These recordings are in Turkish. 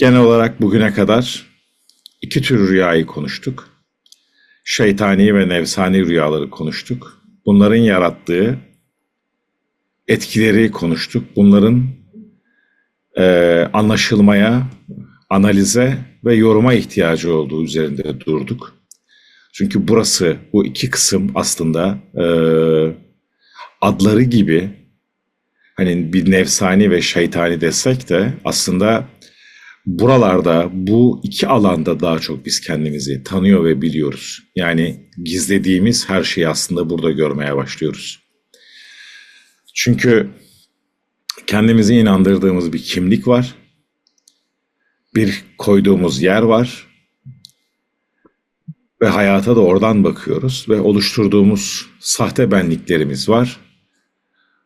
Genel olarak bugüne kadar iki tür rüyayı konuştuk. Şeytani ve nefsani rüyaları konuştuk. Bunların yarattığı etkileri konuştuk. Bunların e, anlaşılmaya, analize ve yoruma ihtiyacı olduğu üzerinde durduk. Çünkü burası, bu iki kısım aslında e, adları gibi hani bir nefsani ve şeytani desek de aslında buralarda bu iki alanda daha çok biz kendimizi tanıyor ve biliyoruz. Yani gizlediğimiz her şeyi aslında burada görmeye başlıyoruz. Çünkü kendimizi inandırdığımız bir kimlik var. Bir koyduğumuz yer var. Ve hayata da oradan bakıyoruz ve oluşturduğumuz sahte benliklerimiz var.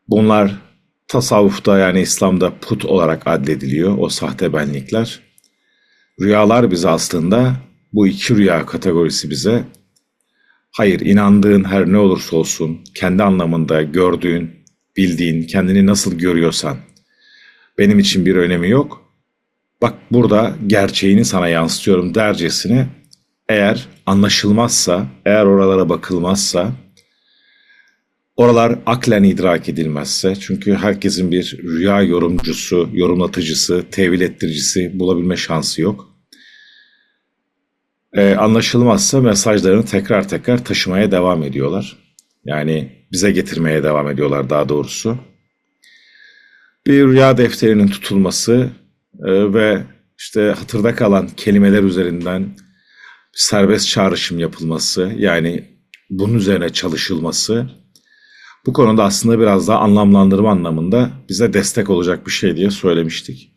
Bunlar tasavvufta yani İslam'da put olarak adlediliyor o sahte benlikler. Rüyalar bize aslında bu iki rüya kategorisi bize hayır inandığın her ne olursa olsun kendi anlamında gördüğün, bildiğin, kendini nasıl görüyorsan benim için bir önemi yok. Bak burada gerçeğini sana yansıtıyorum dercesine eğer anlaşılmazsa, eğer oralara bakılmazsa Oralar aklen idrak edilmezse çünkü herkesin bir rüya yorumcusu, yorumlatıcısı, tevil ettiricisi bulabilme şansı yok. Ee, anlaşılmazsa mesajlarını tekrar tekrar taşımaya devam ediyorlar. Yani bize getirmeye devam ediyorlar daha doğrusu. Bir rüya defterinin tutulması e, ve işte hatırda kalan kelimeler üzerinden serbest çağrışım yapılması yani bunun üzerine çalışılması bu konuda aslında biraz daha anlamlandırma anlamında bize destek olacak bir şey diye söylemiştik.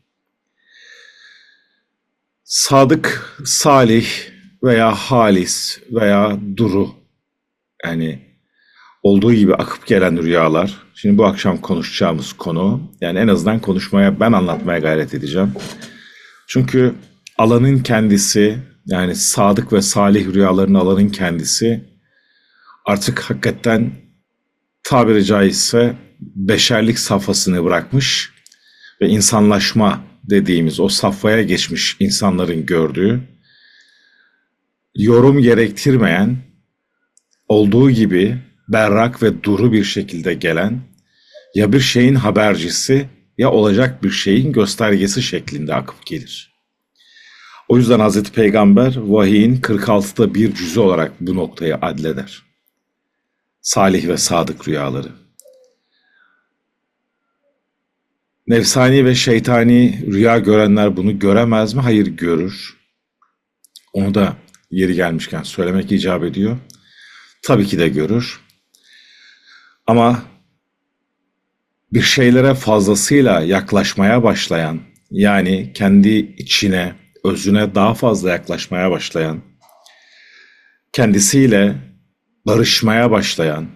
Sadık, salih veya halis veya duru yani olduğu gibi akıp gelen rüyalar. Şimdi bu akşam konuşacağımız konu yani en azından konuşmaya ben anlatmaya gayret edeceğim. Çünkü alanın kendisi yani sadık ve salih rüyaların alanın kendisi artık hakikaten tabiri caizse beşerlik safhasını bırakmış ve insanlaşma dediğimiz o safhaya geçmiş insanların gördüğü yorum gerektirmeyen olduğu gibi berrak ve duru bir şekilde gelen ya bir şeyin habercisi ya olacak bir şeyin göstergesi şeklinde akıp gelir. O yüzden Hazreti Peygamber vahiyin 46'da bir cüzü olarak bu noktayı adleder salih ve sadık rüyaları. Nefsani ve şeytani rüya görenler bunu göremez mi? Hayır görür. Onu da yeri gelmişken söylemek icap ediyor. Tabii ki de görür. Ama bir şeylere fazlasıyla yaklaşmaya başlayan, yani kendi içine, özüne daha fazla yaklaşmaya başlayan, kendisiyle barışmaya başlayan,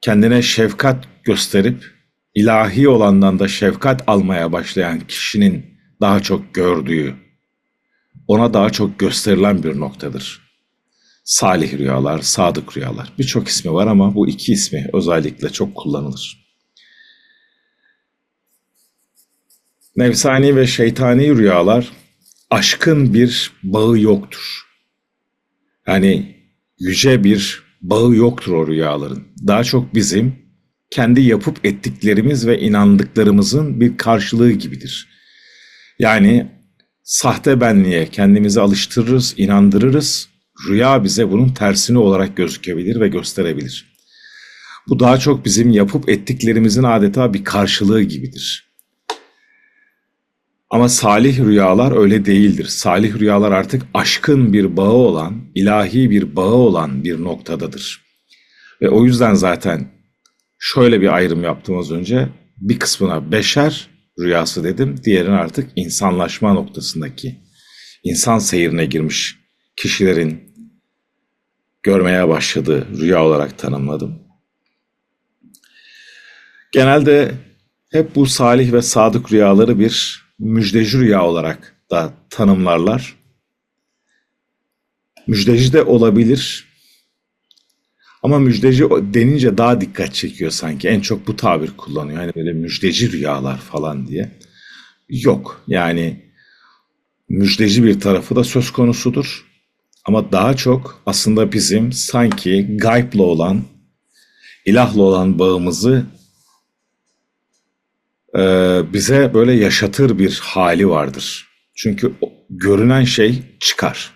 kendine şefkat gösterip ilahi olandan da şefkat almaya başlayan kişinin daha çok gördüğü, ona daha çok gösterilen bir noktadır. Salih rüyalar, sadık rüyalar. Birçok ismi var ama bu iki ismi özellikle çok kullanılır. Nefsani ve şeytani rüyalar aşkın bir bağı yoktur. Yani yüce bir bağı yoktur o rüyaların. Daha çok bizim kendi yapıp ettiklerimiz ve inandıklarımızın bir karşılığı gibidir. Yani sahte benliğe kendimizi alıştırırız, inandırırız. Rüya bize bunun tersini olarak gözükebilir ve gösterebilir. Bu daha çok bizim yapıp ettiklerimizin adeta bir karşılığı gibidir. Ama salih rüyalar öyle değildir. Salih rüyalar artık aşkın bir bağı olan, ilahi bir bağı olan bir noktadadır. Ve o yüzden zaten şöyle bir ayrım yaptım az önce. Bir kısmına beşer rüyası dedim. Diğerine artık insanlaşma noktasındaki insan seyrine girmiş kişilerin görmeye başladığı rüya olarak tanımladım. Genelde hep bu salih ve sadık rüyaları bir müjdeci rüya olarak da tanımlarlar. Müjdeci de olabilir. Ama müjdeci denince daha dikkat çekiyor sanki. En çok bu tabir kullanıyor. Hani böyle müjdeci rüyalar falan diye. Yok yani müjdeci bir tarafı da söz konusudur. Ama daha çok aslında bizim sanki gaybla olan, ilahla olan bağımızı bize böyle yaşatır bir hali vardır. Çünkü görünen şey çıkar.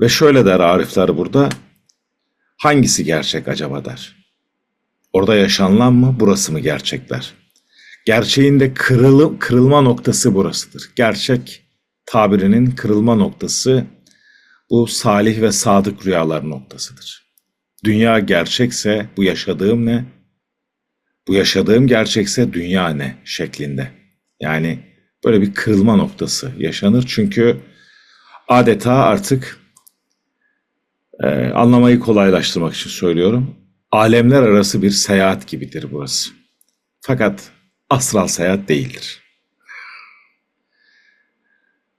Ve şöyle der Arifler burada, hangisi gerçek acaba der. Orada yaşanılan mı, burası mı gerçekler? Gerçeğin de kırılım, kırılma noktası burasıdır. Gerçek tabirinin kırılma noktası bu salih ve sadık rüyalar noktasıdır. Dünya gerçekse bu yaşadığım ne? Bu yaşadığım gerçekse dünya ne şeklinde. Yani böyle bir kırılma noktası yaşanır. Çünkü adeta artık e, anlamayı kolaylaştırmak için söylüyorum. Alemler arası bir seyahat gibidir burası. Fakat astral seyahat değildir.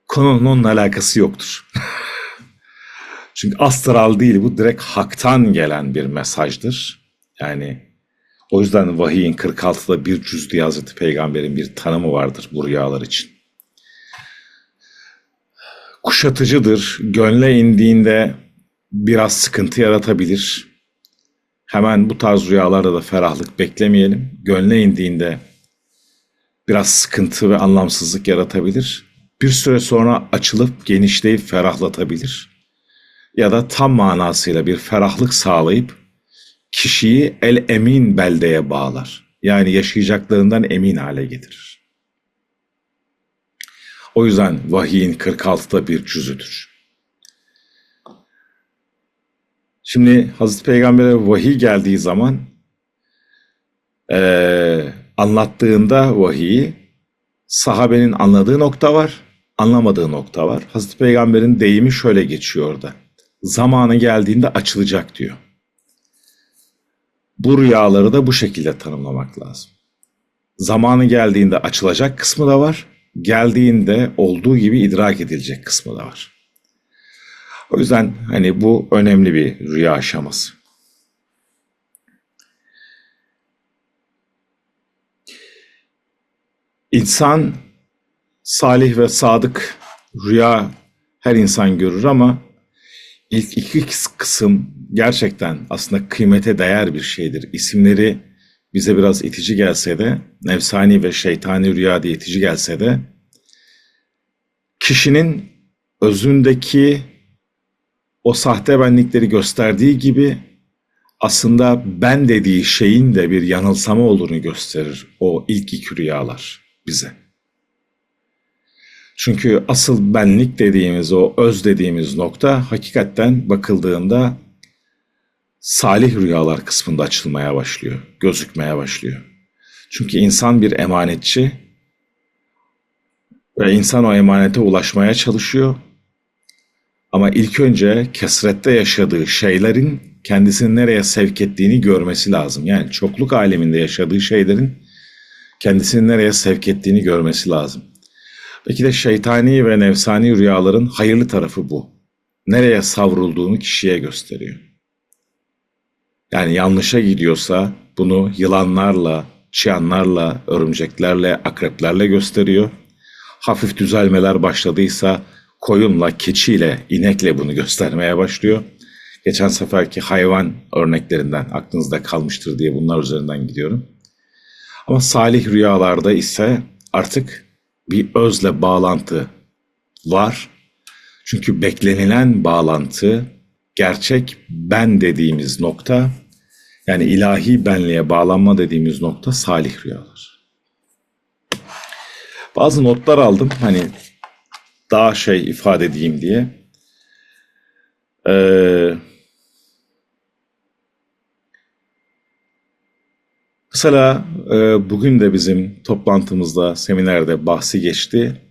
Konunun onunla alakası yoktur. Çünkü astral değil bu direkt haktan gelen bir mesajdır. Yani o yüzden vahiyin 46'da bir cüz diye Hazreti Peygamber'in bir tanımı vardır bu rüyalar için. Kuşatıcıdır. Gönle indiğinde biraz sıkıntı yaratabilir. Hemen bu tarz rüyalarda da ferahlık beklemeyelim. Gönle indiğinde biraz sıkıntı ve anlamsızlık yaratabilir. Bir süre sonra açılıp genişleyip ferahlatabilir. Ya da tam manasıyla bir ferahlık sağlayıp kişiyi el emin beldeye bağlar. Yani yaşayacaklarından emin hale getirir. O yüzden vahiyin 46'da bir cüzüdür. Şimdi Hazreti Peygamber'e vahiy geldiği zaman eee, anlattığında vahiyi sahabenin anladığı nokta var, anlamadığı nokta var. Hazreti Peygamber'in deyimi şöyle geçiyor orada. Zamanı geldiğinde açılacak diyor. Bu rüyaları da bu şekilde tanımlamak lazım. Zamanı geldiğinde açılacak kısmı da var. Geldiğinde olduğu gibi idrak edilecek kısmı da var. O yüzden hani bu önemli bir rüya aşaması. İnsan salih ve sadık rüya her insan görür ama ilk iki kısım gerçekten aslında kıymete değer bir şeydir. İsimleri bize biraz itici gelse de, nefsani ve şeytani rüya diye itici gelse de, kişinin özündeki o sahte benlikleri gösterdiği gibi aslında ben dediği şeyin de bir yanılsama olduğunu gösterir o ilk iki rüyalar bize. Çünkü asıl benlik dediğimiz o öz dediğimiz nokta hakikaten bakıldığında salih rüyalar kısmında açılmaya başlıyor, gözükmeye başlıyor. Çünkü insan bir emanetçi ve insan o emanete ulaşmaya çalışıyor. Ama ilk önce kesrette yaşadığı şeylerin kendisini nereye sevk ettiğini görmesi lazım. Yani çokluk aleminde yaşadığı şeylerin kendisini nereye sevk ettiğini görmesi lazım. Belki de şeytani ve nefsani rüyaların hayırlı tarafı bu. Nereye savrulduğunu kişiye gösteriyor. Yani yanlışa gidiyorsa bunu yılanlarla, çıyanlarla, örümceklerle, akreplerle gösteriyor. Hafif düzelmeler başladıysa koyunla, keçiyle, inekle bunu göstermeye başlıyor. Geçen seferki hayvan örneklerinden aklınızda kalmıştır diye bunlar üzerinden gidiyorum. Ama salih rüyalarda ise artık bir özle bağlantı var. Çünkü beklenilen bağlantı gerçek ben dediğimiz nokta yani ilahi benliğe bağlanma dediğimiz nokta salih rüyalar. Bazı notlar aldım hani daha şey ifade edeyim diye. Ee, mesela e, bugün de bizim toplantımızda, seminerde bahsi geçti.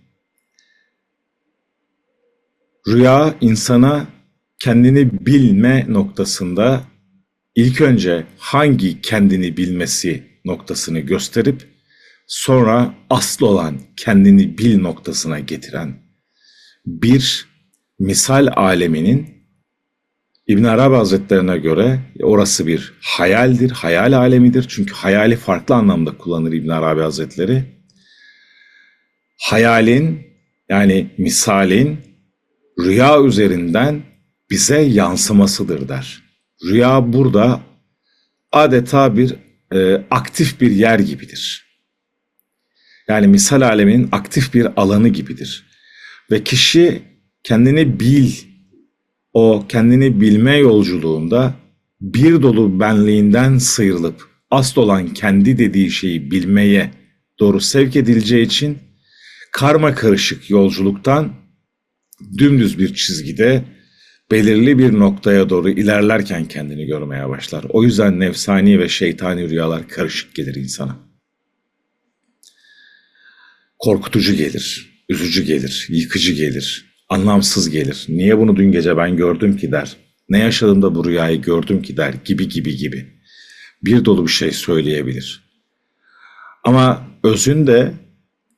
Rüya insana kendini bilme noktasında ilk önce hangi kendini bilmesi noktasını gösterip sonra asıl olan kendini bil noktasına getiren bir misal aleminin İbn Arabi Hazretlerine göre orası bir hayaldir, hayal alemidir. Çünkü hayali farklı anlamda kullanır İbn Arabi Hazretleri. Hayalin Yani misalin rüya üzerinden bize yansımasıdır der. Rüya burada adeta bir e, aktif bir yer gibidir. Yani misal aleminin aktif bir alanı gibidir. Ve kişi kendini bil, o kendini bilme yolculuğunda bir dolu benliğinden sıyrılıp asıl olan kendi dediği şeyi bilmeye doğru sevk edileceği için karma karışık yolculuktan dümdüz bir çizgide belirli bir noktaya doğru ilerlerken kendini görmeye başlar. O yüzden nefsani ve şeytani rüyalar karışık gelir insana. Korkutucu gelir, üzücü gelir, yıkıcı gelir, anlamsız gelir. Niye bunu dün gece ben gördüm ki der. Ne yaşadığımda bu rüyayı gördüm ki der gibi gibi gibi. Bir dolu bir şey söyleyebilir. Ama özünde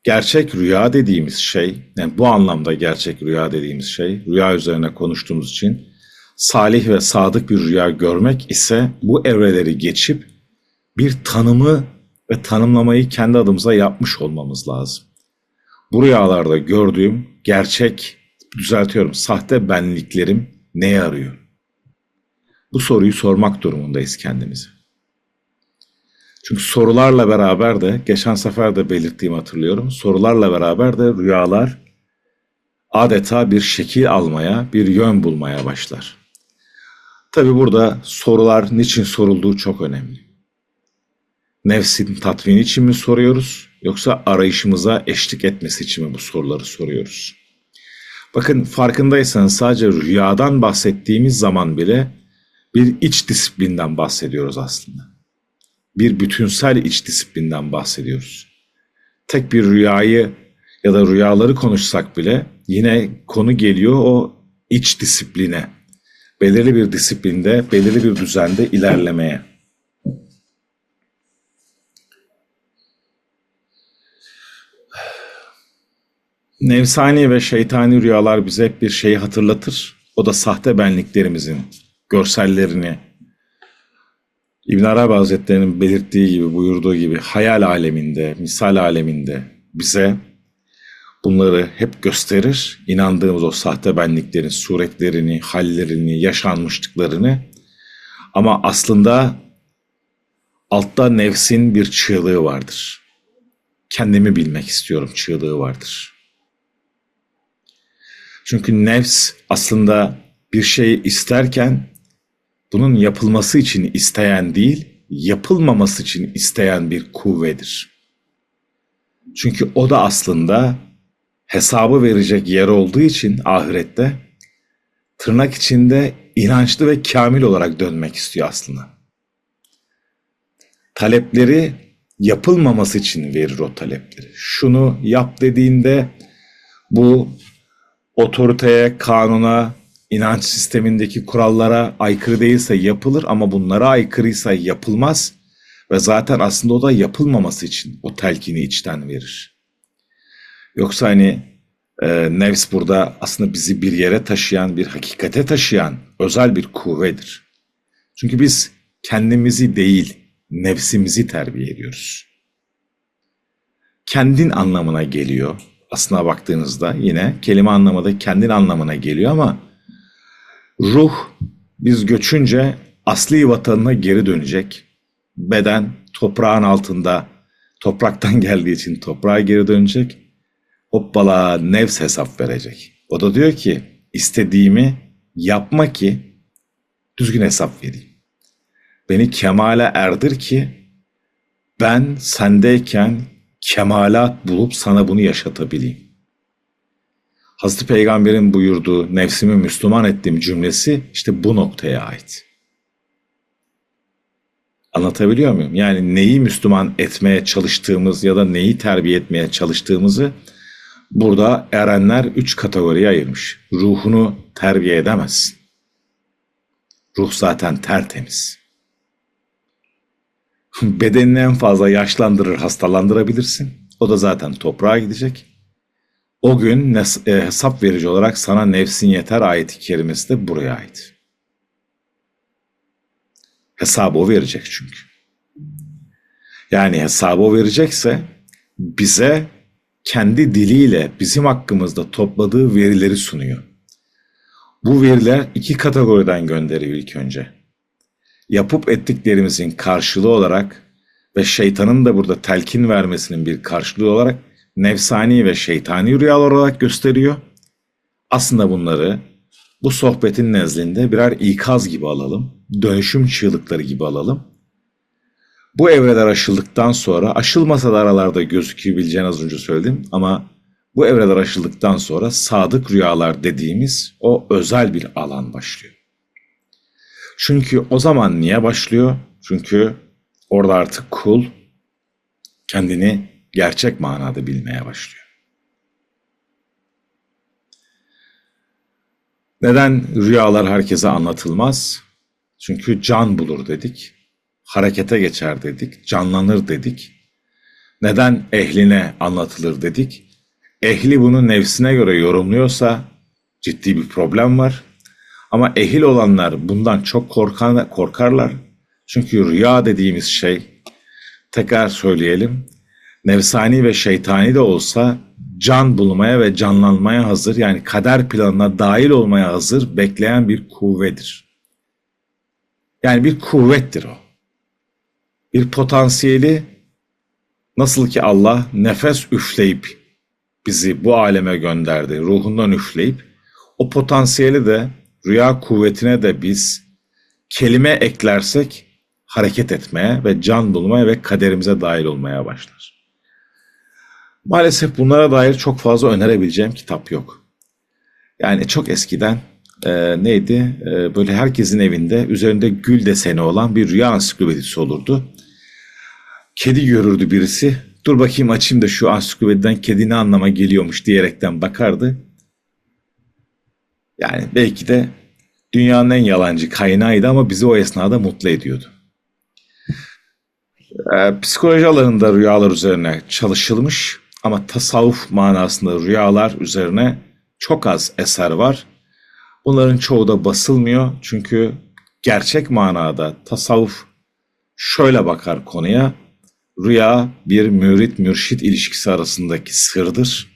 gerçek rüya dediğimiz şey, yani bu anlamda gerçek rüya dediğimiz şey, rüya üzerine konuştuğumuz için salih ve sadık bir rüya görmek ise bu evreleri geçip bir tanımı ve tanımlamayı kendi adımıza yapmış olmamız lazım. Bu rüyalarda gördüğüm gerçek, düzeltiyorum, sahte benliklerim neye arıyor? Bu soruyu sormak durumundayız kendimize. Çünkü sorularla beraber de geçen sefer de belirttiğimi hatırlıyorum. Sorularla beraber de rüyalar adeta bir şekil almaya, bir yön bulmaya başlar. Tabi burada sorular niçin sorulduğu çok önemli. Nefsin tatmini için mi soruyoruz yoksa arayışımıza eşlik etmesi için mi bu soruları soruyoruz? Bakın farkındaysanız sadece rüyadan bahsettiğimiz zaman bile bir iç disiplinden bahsediyoruz aslında bir bütünsel iç disiplinden bahsediyoruz. Tek bir rüyayı ya da rüyaları konuşsak bile yine konu geliyor o iç disipline. Belirli bir disiplinde, belirli bir düzende ilerlemeye. Nefsani ve şeytani rüyalar bize hep bir şeyi hatırlatır. O da sahte benliklerimizin görsellerini, İbn Arabi Hazretleri'nin belirttiği gibi, buyurduğu gibi hayal aleminde, misal aleminde bize bunları hep gösterir. İnandığımız o sahte benliklerin suretlerini, hallerini, yaşanmışlıklarını ama aslında altta nefsin bir çığlığı vardır. Kendimi bilmek istiyorum çığlığı vardır. Çünkü nefs aslında bir şeyi isterken bunun yapılması için isteyen değil, yapılmaması için isteyen bir kuvvedir. Çünkü o da aslında hesabı verecek yer olduğu için ahirette tırnak içinde inançlı ve kamil olarak dönmek istiyor aslında. Talepleri yapılmaması için verir o talepleri. Şunu yap dediğinde bu otoriteye, kanuna, inanç sistemindeki kurallara aykırı değilse yapılır ama bunlara aykırıysa yapılmaz ve zaten aslında o da yapılmaması için o telkini içten verir. Yoksa hani e, nefs burada aslında bizi bir yere taşıyan, bir hakikate taşıyan özel bir kuvvedir. Çünkü biz kendimizi değil, nefsimizi terbiye ediyoruz. Kendin anlamına geliyor. Aslına baktığınızda yine kelime anlamında kendin anlamına geliyor ama Ruh biz göçünce asli vatanına geri dönecek. Beden toprağın altında topraktan geldiği için toprağa geri dönecek. Hoppala nefs hesap verecek. O da diyor ki istediğimi yapma ki düzgün hesap vereyim. Beni kemale erdir ki ben sendeyken kemalat bulup sana bunu yaşatabileyim. Hazreti Peygamber'in buyurduğu nefsimi Müslüman ettim cümlesi işte bu noktaya ait. Anlatabiliyor muyum? Yani neyi Müslüman etmeye çalıştığımız ya da neyi terbiye etmeye çalıştığımızı burada erenler üç kategoriye ayırmış. Ruhunu terbiye edemezsin. Ruh zaten tertemiz. Bedenini en fazla yaşlandırır, hastalandırabilirsin. O da zaten toprağa gidecek. O gün e, hesap verici olarak sana nefsin yeter ayeti kerimesi de buraya ait. Hesabı o verecek çünkü. Yani hesabı o verecekse bize kendi diliyle bizim hakkımızda topladığı verileri sunuyor. Bu veriler iki kategoriden gönderiyor ilk önce. Yapıp ettiklerimizin karşılığı olarak ve şeytanın da burada telkin vermesinin bir karşılığı olarak nefsani ve şeytani rüyalar olarak gösteriyor. Aslında bunları bu sohbetin nezdinde birer ikaz gibi alalım, dönüşüm çığlıkları gibi alalım. Bu evreler aşıldıktan sonra, aşılmasa da aralarda gözüküyor bileceğin az önce söyledim ama bu evreler aşıldıktan sonra sadık rüyalar dediğimiz o özel bir alan başlıyor. Çünkü o zaman niye başlıyor? Çünkü orada artık kul kendini gerçek manada bilmeye başlıyor. Neden rüyalar herkese anlatılmaz? Çünkü can bulur dedik. Harekete geçer dedik. Canlanır dedik. Neden ehline anlatılır dedik? Ehli bunu nefsine göre yorumluyorsa ciddi bir problem var. Ama ehil olanlar bundan çok korkan, korkarlar. Çünkü rüya dediğimiz şey, tekrar söyleyelim, nefsani ve şeytani de olsa can bulmaya ve canlanmaya hazır yani kader planına dahil olmaya hazır bekleyen bir kuvvedir. Yani bir kuvvettir o. Bir potansiyeli nasıl ki Allah nefes üfleyip bizi bu aleme gönderdi, ruhundan üfleyip o potansiyeli de rüya kuvvetine de biz kelime eklersek hareket etmeye ve can bulmaya ve kaderimize dahil olmaya başlar. Maalesef bunlara dair çok fazla önerebileceğim kitap yok. Yani çok eskiden e, neydi? E, böyle herkesin evinde üzerinde gül deseni olan bir rüya ansiklopedisi olurdu. Kedi görürdü birisi. Dur bakayım açayım da şu ansiklopediden kedi ne anlama geliyormuş diyerekten bakardı. Yani belki de dünyanın en yalancı kaynağıydı ama bizi o esnada mutlu ediyordu. Ee, psikoloji alanında rüyalar üzerine çalışılmış ama tasavvuf manasında rüyalar üzerine çok az eser var. Bunların çoğu da basılmıyor çünkü gerçek manada tasavvuf şöyle bakar konuya. Rüya bir mürit mürşit ilişkisi arasındaki sırdır.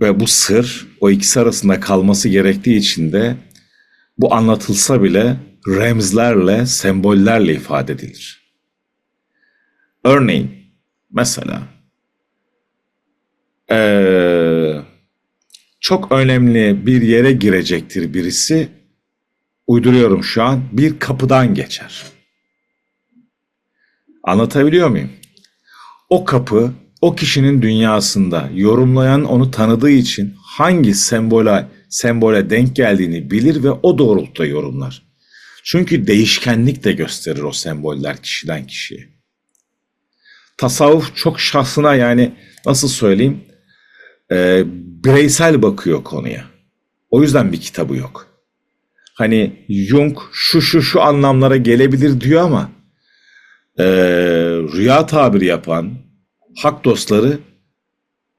Ve bu sır o ikisi arasında kalması gerektiği için de bu anlatılsa bile remzlerle, sembollerle ifade edilir. Örneğin mesela ee, çok önemli bir yere girecektir birisi. Uyduruyorum şu an. Bir kapıdan geçer. Anlatabiliyor muyum? O kapı o kişinin dünyasında yorumlayan onu tanıdığı için hangi sembole sembole denk geldiğini bilir ve o doğrultuda yorumlar. Çünkü değişkenlik de gösterir o semboller kişiden kişiye. Tasavvuf çok şahsına yani nasıl söyleyeyim e, bireysel bakıyor konuya. O yüzden bir kitabı yok. Hani Jung şu şu şu anlamlara gelebilir diyor ama e, rüya tabiri yapan hak dostları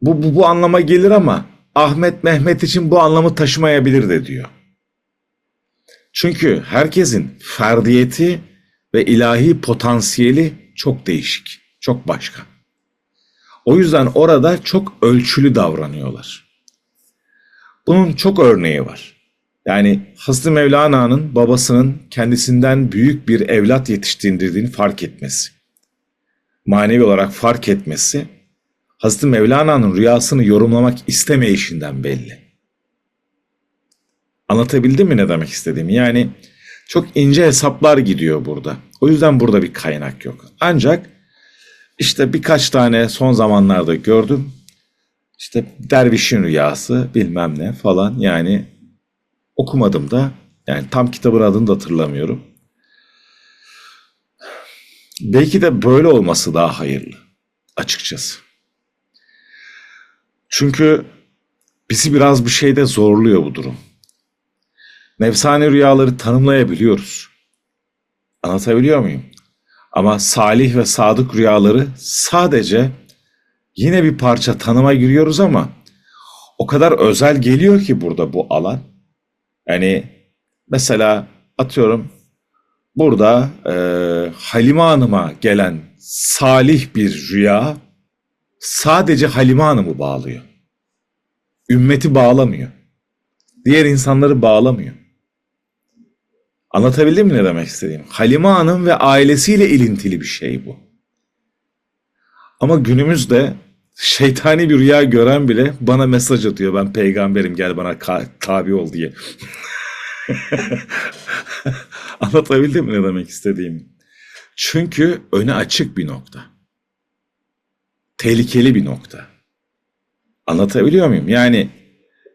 bu, bu, bu anlama gelir ama Ahmet Mehmet için bu anlamı taşımayabilir de diyor. Çünkü herkesin ferdiyeti ve ilahi potansiyeli çok değişik, çok başka. O yüzden orada çok ölçülü davranıyorlar. Bunun çok örneği var. Yani Hazreti Mevlana'nın babasının kendisinden büyük bir evlat yetiştirdiğini fark etmesi. Manevi olarak fark etmesi Hazreti Mevlana'nın rüyasını yorumlamak istemeyişinden belli. Anlatabildim mi ne demek istediğimi? Yani çok ince hesaplar gidiyor burada. O yüzden burada bir kaynak yok. Ancak işte birkaç tane son zamanlarda gördüm. İşte dervişin rüyası bilmem ne falan yani okumadım da yani tam kitabın adını da hatırlamıyorum. Belki de böyle olması daha hayırlı açıkçası. Çünkü bizi biraz bir şeyde zorluyor bu durum. Nefsani rüyaları tanımlayabiliyoruz. Anlatabiliyor muyum? Ama salih ve sadık rüyaları sadece yine bir parça tanıma giriyoruz ama o kadar özel geliyor ki burada bu alan. Yani mesela atıyorum burada e, Halime Hanım'a gelen salih bir rüya sadece Halime Hanım'ı bağlıyor. Ümmeti bağlamıyor. Diğer insanları bağlamıyor. Anlatabildim mi ne demek istediğim? Halime Hanım ve ailesiyle ilintili bir şey bu. Ama günümüzde şeytani bir rüya gören bile bana mesaj atıyor. Ben peygamberim gel bana tabi ol diye. Anlatabildim mi ne demek istediğimi? Çünkü öne açık bir nokta. Tehlikeli bir nokta. Anlatabiliyor muyum? Yani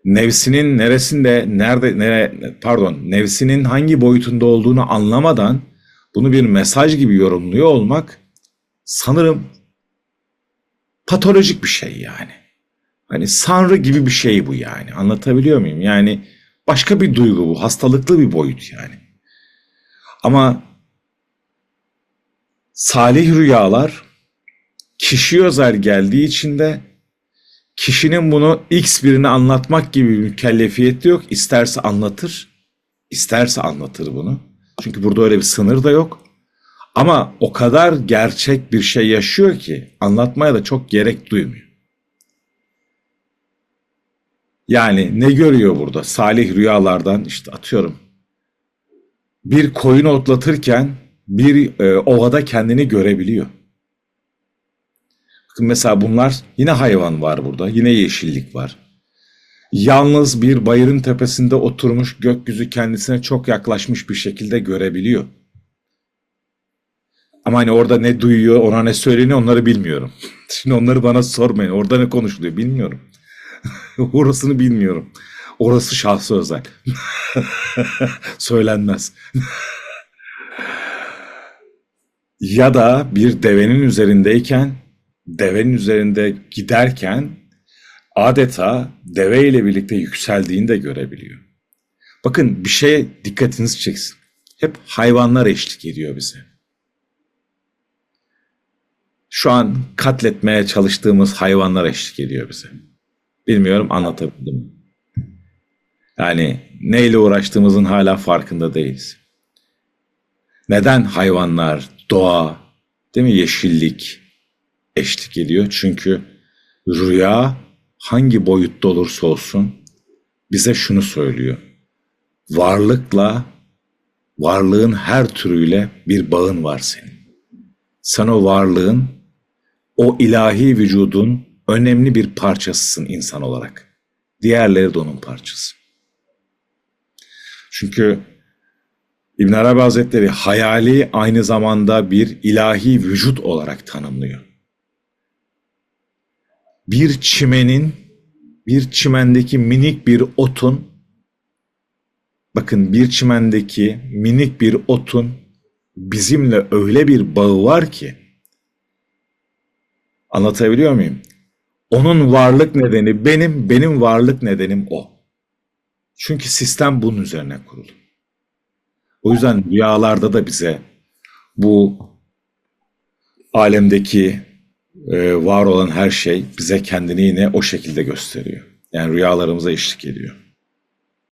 nefsinin neresinde, nerede, nere, pardon, nefsinin hangi boyutunda olduğunu anlamadan bunu bir mesaj gibi yorumluyor olmak sanırım patolojik bir şey yani. Hani sanrı gibi bir şey bu yani. Anlatabiliyor muyum? Yani başka bir duygu bu. Hastalıklı bir boyut yani. Ama salih rüyalar kişi özel geldiği için de kişinin bunu X birine anlatmak gibi bir mükellefiyeti yok. İsterse anlatır, isterse anlatır bunu. Çünkü burada öyle bir sınır da yok. Ama o kadar gerçek bir şey yaşıyor ki anlatmaya da çok gerek duymuyor. Yani ne görüyor burada? Salih rüyalardan işte atıyorum. Bir koyun otlatırken bir e, ovada kendini görebiliyor. Mesela bunlar yine hayvan var burada. Yine yeşillik var. Yalnız bir bayırın tepesinde oturmuş gökyüzü kendisine çok yaklaşmış bir şekilde görebiliyor. Ama hani orada ne duyuyor, ona ne söyleniyor onları bilmiyorum. Şimdi onları bana sormayın. Orada ne konuşuluyor bilmiyorum. Orasını bilmiyorum. Orası şahsı özel. Söylenmez. ya da bir devenin üzerindeyken, devenin üzerinde giderken adeta deve ile birlikte yükseldiğini de görebiliyor. Bakın bir şeye dikkatinizi çeksin. Hep hayvanlar eşlik ediyor bize. Şu an katletmeye çalıştığımız hayvanlar eşlik ediyor bize. Bilmiyorum anlatabildim mi? Yani neyle uğraştığımızın hala farkında değiliz. Neden hayvanlar, doğa, değil mi yeşillik eşlik ediyor? Çünkü rüya hangi boyutta olursa olsun bize şunu söylüyor. Varlıkla, varlığın her türüyle bir bağın var senin. Sen o varlığın, o ilahi vücudun önemli bir parçasısın insan olarak. Diğerleri de onun parçası. Çünkü İbn Arabi Hazretleri hayali aynı zamanda bir ilahi vücut olarak tanımlıyor. Bir çimenin, bir çimendeki minik bir otun, bakın bir çimendeki minik bir otun bizimle öyle bir bağı var ki, anlatabiliyor muyum? Onun varlık nedeni benim, benim varlık nedenim o. Çünkü sistem bunun üzerine kurulu. O yüzden rüyalarda da bize bu alemdeki var olan her şey bize kendini yine o şekilde gösteriyor. Yani rüyalarımıza eşlik ediyor.